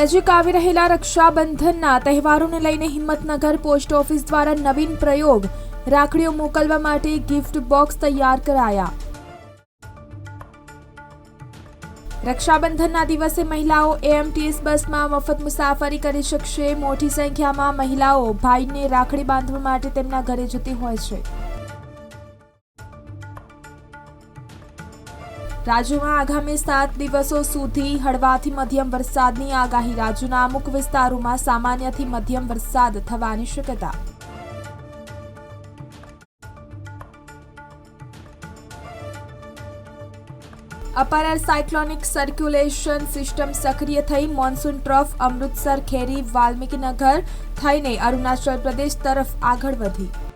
નજીક આવી રહેલા રક્ષાબંધનના તહેવારોને લઈને હિંમતનગર પોસ્ટ ઓફિસ દ્વારા નવીન પ્રયોગ. રાખડીઓ મોકલવા માટે ગિફ્ટ બોક્સ તૈયાર કરાયા. રક્ષાબંધનના દિવસે મહિલાઓ એએમટીએસ બસમાં મફત મુસાફરી કરી શકશે. મોટી સંખ્યામાં મહિલાઓ ભાઈને રાખડી બાંધવા માટે તેમના ઘરે જતી હોય છે. રાજ્યમાં આગામી સાત દિવસો સુધી હળવાથી મધ્યમ વરસાદની આગાહી. રાજ્યના અમુક વિસ્તારોમાં સામાન્યથી મધ્યમ વરસાદ થવાની શક્યતા. અપર સાયક્લોનિક સર્ક્યુલેશન સિસ્ટમ સક્રિય થઈ મોન્સૂન ટ્રફ અમૃતસર ખેરી વાલ્મીકીનગર થઈને અરુણાચલ પ્રદેશ તરફ આગળ વધી.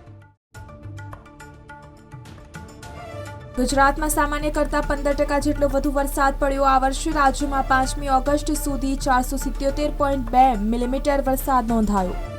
ગુજરાતમાં સામાન્ય કરતાં પંદર ટકા જેટલો વધુ વરસાદ પડ્યો આ વર્ષે. રાજ્યમાં પાંચમી ઓગસ્ટ સુધી ચારસો સિત્યોતેર પોઈન્ટ બે મિલીમીટર વરસાદ નોંધાયો.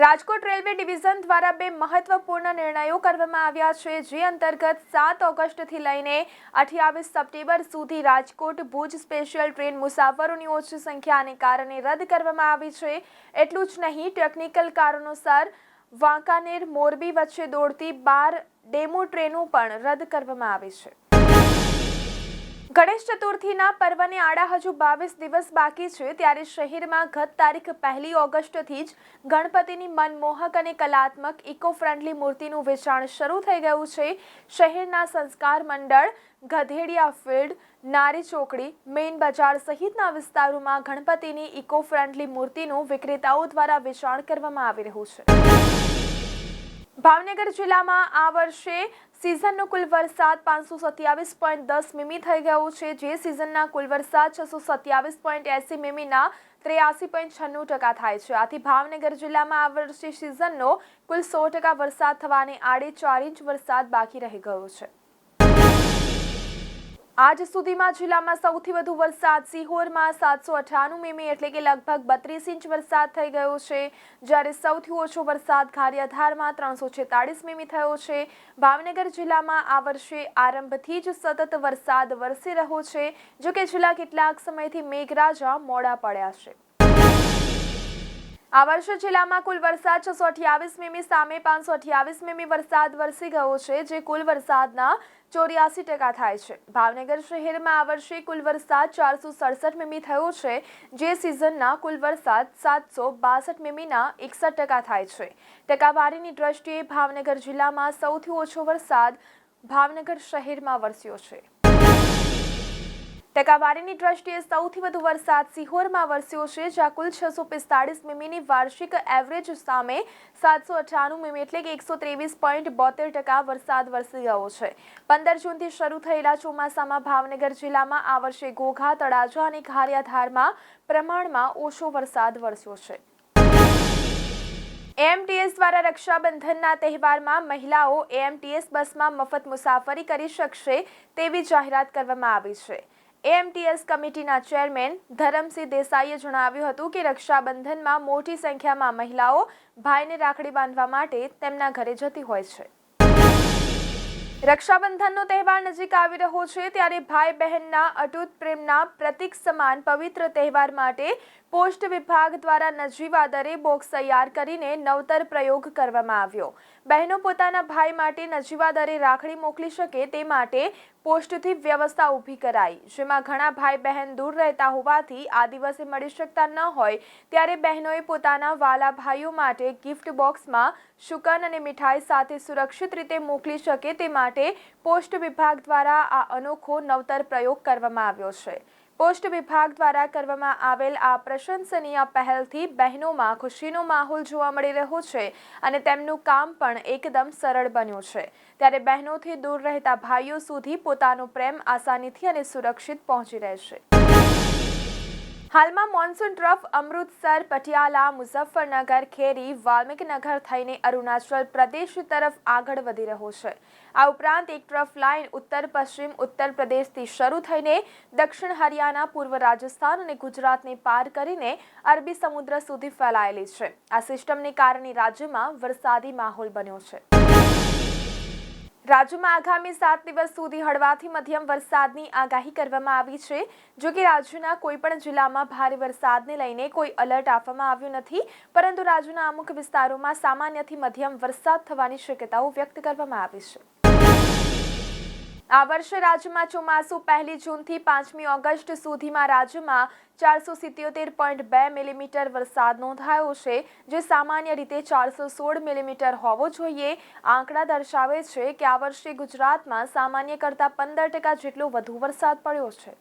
રાજકોટ રેલવે ડિવિઝન દ્વારા બે મહત્વપૂર્ણ નિર્ણયો કરવામાં આવ્યા છે, જે અંતર્ગત સાત ઓગસ્ટથી લઈને અઠ્યાવીસ સપ્ટેમ્બર સુધી રાજકોટ, ભુજ સ્પેશિયલ ટ્રેન મુસાફરોની ઓછી સંખ્યાને કારણે રદ કરવામાં આવી છે. એટલું જ નહીં, ટેકનિકલ કારણોસર વાંકાનેર, મોરબી વચ્ચે દોડતી બાર ડેમો ટ્રેનો પણ રદ કરવામાં આવી છે. ગણેશ ચતુર્થીના પર્વને આડા હજુ બાવીસ દિવસ બાકી છે, ત્યારે શહેરમાં ગત તારીખ પહેલી ઓગસ્ટથી જ ગણપતિની મનમોહક અને કલાત્મક ઇકો ફ્રેન્ડલી મૂર્તિનું વેચાણ શરૂ થઈ ગયું છે. શહેરના સંસ્કાર મંડળ, ગધેડિયા ફિલ્ડ, નારી ચોકડી, મેઇન બજાર સહિતના વિસ્તારોમાં ગણપતિની ઇકો ફ્રેન્ડલી મૂર્તિનું વિક્રેતાઓ દ્વારા વેચાણ કરવામાં આવી રહ્યું છે. ભાવનગર જિલ્લામાં આ વર્ષે સિઝનનો કુલ વરસાદ પાંચસો સત્યાવીસ પોઈન્ટ દસ મીમી થઈ ગયો છે. જે સિઝનના કુલ વરસાદ છસો સત્યાવીસ પોઈન્ટ એસી મીમીના ત્રેયાસી પોઈન્ટ છન્નું ટકા થાય છે. આથી ભાવનગર જિલ્લામાં આ વર્ષે સિઝનનો કુલ સો ટકા વરસાદ થવાને આડે ચાર ઇંચ વરસાદ બાકી રહી ગયો છે. આજ સુધીમાં જિલ્લામાં સૌથી વધુ વરસાદ સિહોરમાં સાતસો અઠ્ઠાણું મીમી એટલે કે લગભગ બત્રીસ ઇંચ વરસાદ થઈ ગયો છે. જ્યારે સૌથી ઓછો વરસાદ ગારિયાધારમાં ત્રણસો છેતાળીસ મીમી થયો છે. ભાવનગર જિલ્લામાં આ વર્ષે આરંભથી જ સતત વરસાદ વરસી રહ્યો છે. જો કે જિલ્લા કેટલાક સમયથી મેઘરાજા મોડા પડ્યા છે. આ વર્ષે જિલ્લામાં કુલ વરસાદ છસો અઠ્યાવીસ મીમી, સામે પાંચસો અઠ્યાવીસ મીમી વરસાદ વરસી ગયો છે, જે કુલ વરસાદના ચોર્યાસી ટકા થાય છે. ભાવનગર શહેરમાં આ વર્ષે કુલ વરસાદ ચારસો સડસઠ મીમી થયો છે, જે સિઝનના કુલ વરસાદ સાતસો બાસઠ મીમીના એકસઠ ટકા થાય છે. ટકાવારીની દ્રષ્ટિએ ભાવનગર જિલ્લામાં સૌથી ઓછો વરસાદ ભાવનગર શહેરમાં વરસ્યો છે. ટકાવારીની દ્રષ્ટિએ સૌથી વધુ વરસાદ સિહોરમાં વરસ્યો છે, જ્યાં કુલ છસો પિસ્તાળીસ મીમીની વાર્ષિક એવરેજ સામે સાતસો અઠ્ઠાણું મીમી એટલે કે એકસો ત્રેવીસ પોઈન્ટ બોતેર ટકા વરસાદ વરસી ગયો છે. પંદર જૂનથી શરૂ થયેલા ચોમાસામાં ભાવનગર જિલ્લામાં આ વર્ષે ઘોઘા, તળાજા અને ખારિયાધારમાં પ્રમાણમાં ઓછો વરસાદ વરસ્યો છે. એએમટીએસ દ્વારા રક્ષાબંધનના તહેવારમાં મહિલાઓ એએમટીએસ બસમાં મફત મુસાફરી કરી શકશે તેવી જાહેરાત કરવામાં આવી છે. એએમટીએસ કમિટીના ચેરમેન ધરમસિંહ દેસાઈએ જણાવ્યું હતું કે રક્ષાબંધનમાં મોટી સંખ્યામાં મહિલાઓ ભાઈને રાખડી બાંધવા માટે તેમના ઘરે જતી હોય છે. રક્ષાબંધનનો તહેવાર નજીક આવી રહ્યો છે ત્યારે ભાઈ બહેનના અટૂટ પ્રેમના પ્રતીક સમાન પવિત્ર તહેવાર માટે પોસ્ટ વિભાગ દ્વારા નજીવા દરે બોક્સ તૈયાર કરીને નવતર પ્રયોગ કરવામાં આવ્યો. બહેનો પોતાના ભાઈ માટે નજીવા દરે રાખડી મોકલી શકે તે માટે પોસ્ટથી વ્યવસ્થા ઊભી કરાઈ. જેમાં ઘણા ભાઈ બહેન દૂર રહેતા હોવાથી આ દિવસે મળી શકતા ન હોય, ત્યારે બહેનોએ પોતાના વાલા ભાઈઓ માટે ગિફ્ટ બોક્સમાં શુકન અને મીઠાઈ સાથે સુરક્ષિત રીતે મોકલી શકે તે માટે પોસ્ટ વિભાગ દ્વારા આ અનોખો નવતર પ્રયોગ કરવામાં આવ્યો છે. પોસ્ટ વિભાગ દ્વારા કરવામાં આવેલ આ પ્રશંસનીય પહેલથી બહેનોમાં ખુશીનો માહોલ જોવા મળી રહ્યો છે અને તેમનું કામ પણ એકદમ સરળ બન્યું છે. ત્યારે બહેનોથી દૂર રહેતા ભાઈઓ સુધી પોતાનો પ્રેમ આસાનીથી અને સુરક્ષિત પહોંચી રહેશે હાલમાં મોન્સૂન ટ્રફ અમૃતસર, પટિયાલા, મુઝફ્ફરનગર, ખેરી, વાલ્મિકનગર થઈને અરુણાચલ પ્રદેશ તરફ આગળ વધી રહ્યો છે. આ ઉપરાંત એક ટ્રફ લાઇન ઉત્તર, પશ્ચિમ, ઉત્તર પ્રદેશથી શરૂ થઈને દક્ષિણ હરિયાણા, પૂર્વ રાજસ્થાન અને ગુજરાતને પાર કરીને અરબી સમુદ્ર સુધી ફેલાયેલી છે. આ સિસ્ટમને કારણે રાજ્યમાં વરસાદી માહોલ બન્યો છે. રાજ્યમાં આગામી સાત દિવસ સુધી હળવાથી મધ્યમ વરસાદની આગાહી કરવામાં આવી છે. જો કે રાજ્યના કોઈપણ જિલ્લામાં ભારે વરસાદને લઈને કોઈ એલર્ટ આપવામાં આવ્યું નથી, પરંતુ રાજ્યના અમુક વિસ્તારોમાં સામાન્યથી મધ્યમ વરસાદ થવાની શક્યતાઓ વ્યક્ત કરવામાં આવી છે. આ વર્ષે રાજ્યમાં ચોમાસું પહેલી જૂનથી પાંચમી ઓગસ્ટ સુધીમાં રાજ્યમાં ચારસો સિત્યોતેર પોઈન્ટ બે મિલીમીટર વરસાદ નોંધાયો છે, જે સામાન્ય રીતે ચારસો સોળ મિલીમીટર હોવો જોઈએ. આંકડા દર્શાવે છે કે આ વર્ષે ગુજરાતમાં સામાન્ય કરતાં પંદર ટકા જેટલો વધુ વરસાદ પડ્યો છે.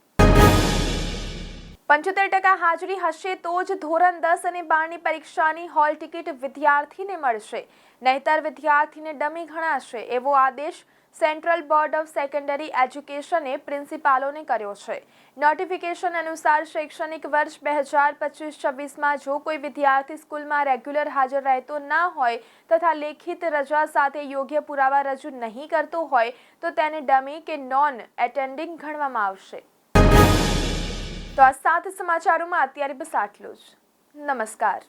પંચોતેર ટકા હાજરી હશે તો જ ધોરણ દસ અને બારની પરીક્ષાની હોલ ટિકિટ વિદ્યાર્થીને મળશે. નહીતર વિદ્યાર્થીને ડમી ગણાશે એવો આદેશ સેન્ટ્રલ બોર્ડ ઓફ સેકન્ડરી એજ્યુકેશને પ્રિન્સિપાલોને કર્યો છે. નોટિફિકેશન અનુસાર શૈક્ષણિક વર્ષ બે હજાર પચીસ છવ્વીસમાં જો કોઈ વિદ્યાર્થી સ્કૂલમાં રેગ્યુલર હાજર રહેતો ના હોય તથા લેખિત રજા સાથે યોગ્ય પુરાવા રજૂ નહીં કરતો હોય તો તેને ડમી કે નોન એટેન્ડિંગ ગણવામાં આવશે. તો આ સાત સમાચારોમાં અત્યારે બસ આટલું જ. નમસ્કાર.